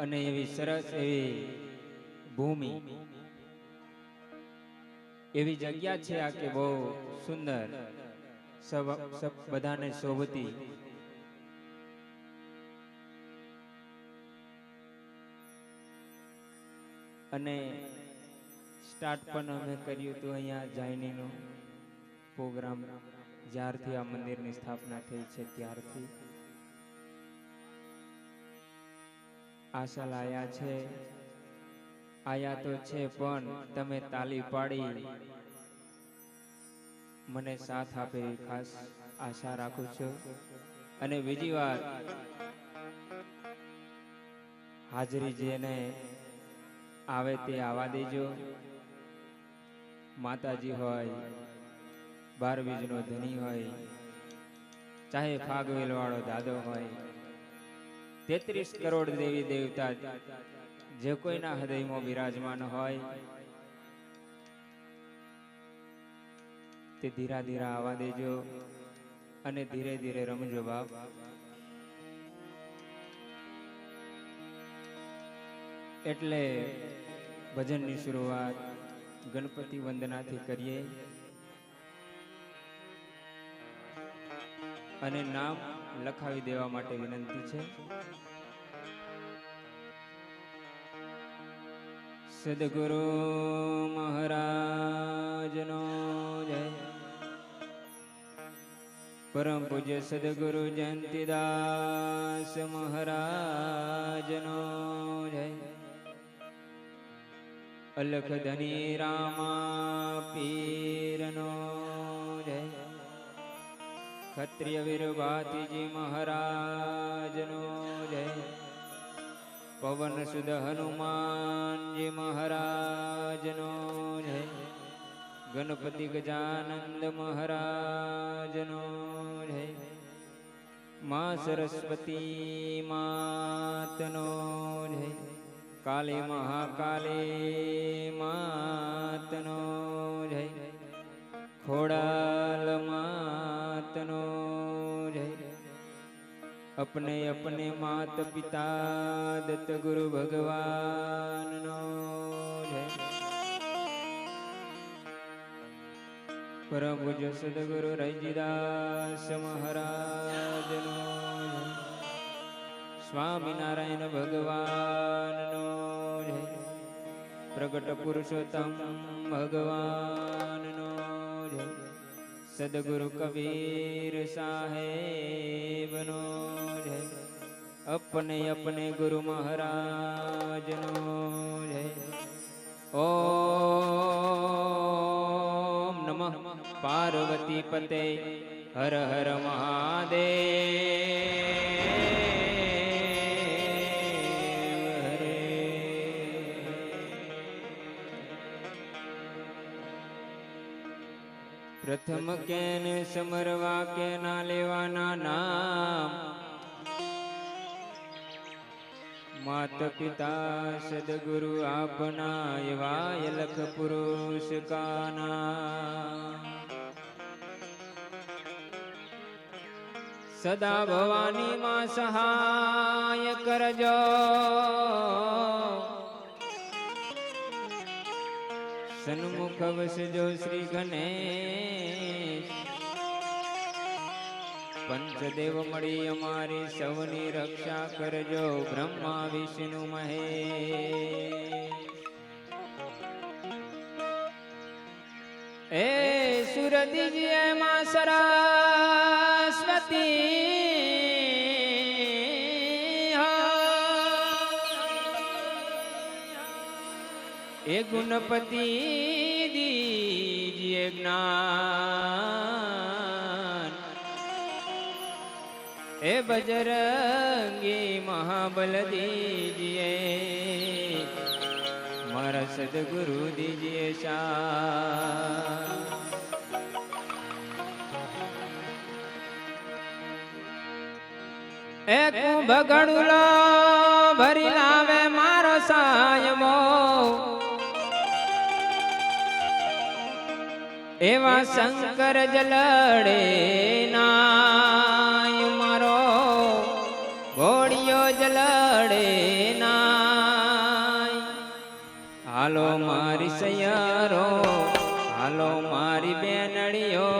અને એવી સરસ એવી ભૂમિ. એવી જગ્યા છે આ કે બહુ સુંદર. બધાને શોભતી. અને સ્ટાર્ટ પણ અમે કર્યું હતું અહીંયા જાયનીનો પ્રોગ્રામ. જ્યારથી આ મંદિરની સ્થાપના થઈ છે ત્યારથી. આશા લાયા છે. આયા તો છે પણ તમે તાલી પાડી. મને સાથ આપે ખાસ આશા રાખું છું. અને બીજી વાત, હાજરી જેને આવે તે આવા દેજો. માતાજી હોય બાર બીજનો ધણી હોય, ચાહે ફાગ વાળો દાદો હોય તેત્રીસ કરોડ દેવી દેવતા જે કોઈના હૃદયમાં બિરાજમાન હોય, તે ધીરા ધીરા આવવા દેજો અને ધીરે ધીરે રમજો બાપ. એટલે ભજનની શરૂઆત ગણપતિ વંદનાથી કરીએ. અને નામ લખાવી દેવા માટે વિનંતી છે. સદગુરુ મહારાજનો જય. પરમ પૂજ્ય સદગુરુ જયંતિદાસ મહારાજનો જય. અલખ ધની રામા પીરનો ક્ષત્રિય વીર ભાતીજી મહારાજનો જય. પવન સુદ હનુમાનજી મહારાજનો જય. ગણપતિ ગજાનંદ મહારાજનો જય. મા સરસ્વતી માતનો જય. કાલે મહાકાલે માતનો જય. ખોડાલ अपने अपने मात पिता दत्त गुरु भगवान नो जय परम पूज्य सदगुरु रैजीदास महाराज नो जय સ્વામિનારાયણ ભગવાનનો જય પ્રગટ પુરુષોત્તમ ભગવાનનો જય સદગુરુ કબીર સાહેબનો જય અપને અપને ગુરુ મહારાજનો જય ઓમ નમઃ પાર્વતી પતે હર હર મહાદેવ હરે પ્રથમ કેન સમરવા કે ના લેવાના નામ માત પિતા સદગુરુ આપના એવા લખ પુરુષ કાના સદા ભવાની માં સહાય કરજો સન્મુખ વસજો શ્રી ગણેશ પંચદેવ મળી અમારી સૌની રક્ષા કરજો બ્રહ્મા, વિષ્ણુ મહે એ સુરતીજી એમાં સરસ્વતી. એ ગુણપતિ દીજીએ જ્ઞાન. બજરંગી મહાબલ દીજીએ. મારા સદગુરુ દીજીએ શા એ કુંભ ગણુલો ભરી લાવે મારો સાયમો. એવા શંકર જલડે નાય જ લડે નાય. હાલો મારી સૈયારો, હાલો મારી બેનડીઓ,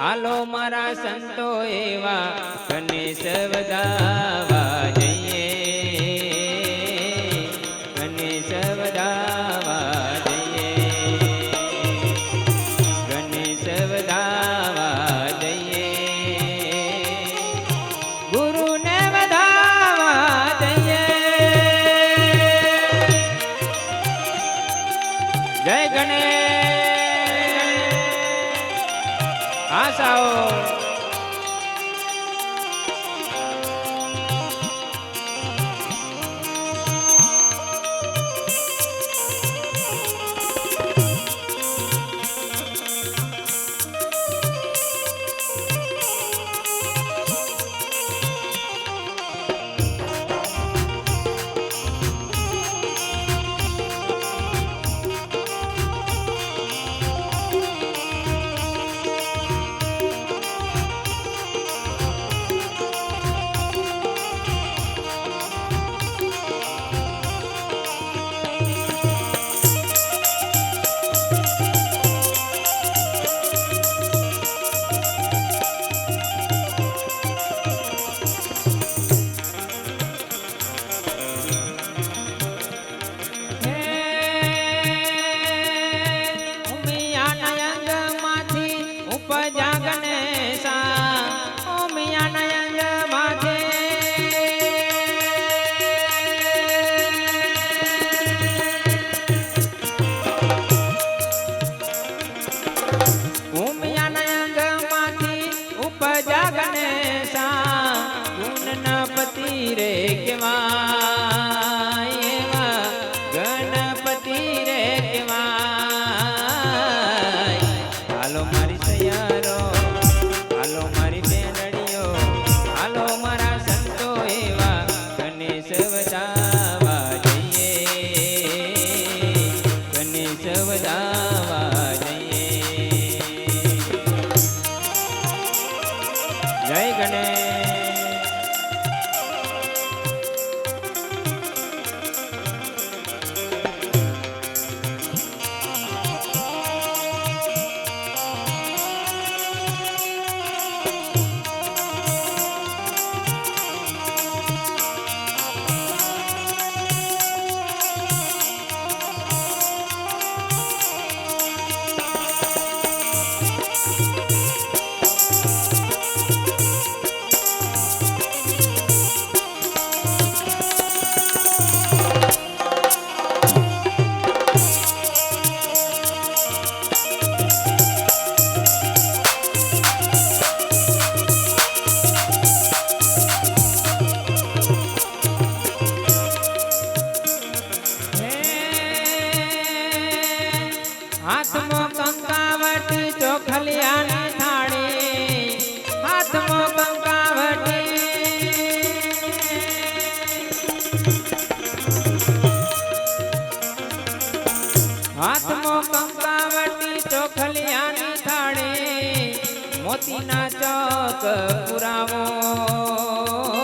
હાલો મારા સંતો એવા ગણેશ વધાવા મોતીના ચોક પુરાવો.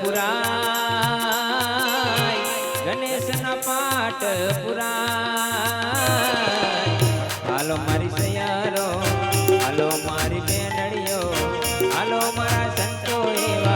પુરાય ગણેશના પાઠ પુરાય હાલો મારી સૈયારો હાલો મારી બેનડીઓ હાલો મારા સંતો એવા.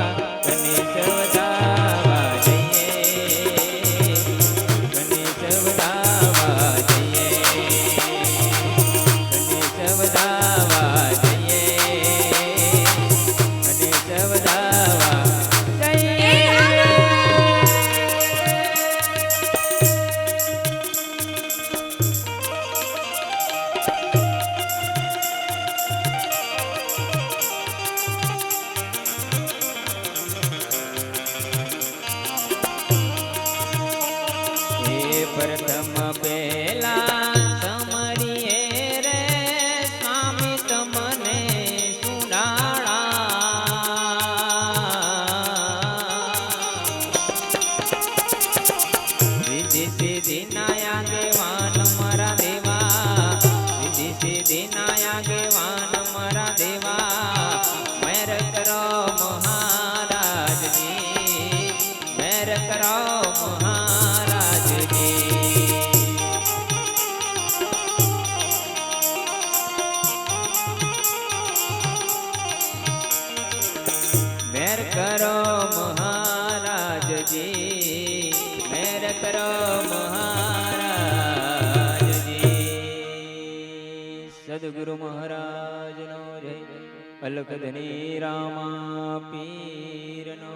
કરો મહારાજજી મેર કરો મહારાજજી. સદગુરુ મહારાજનો જય અલખ ધની રામા પીરનો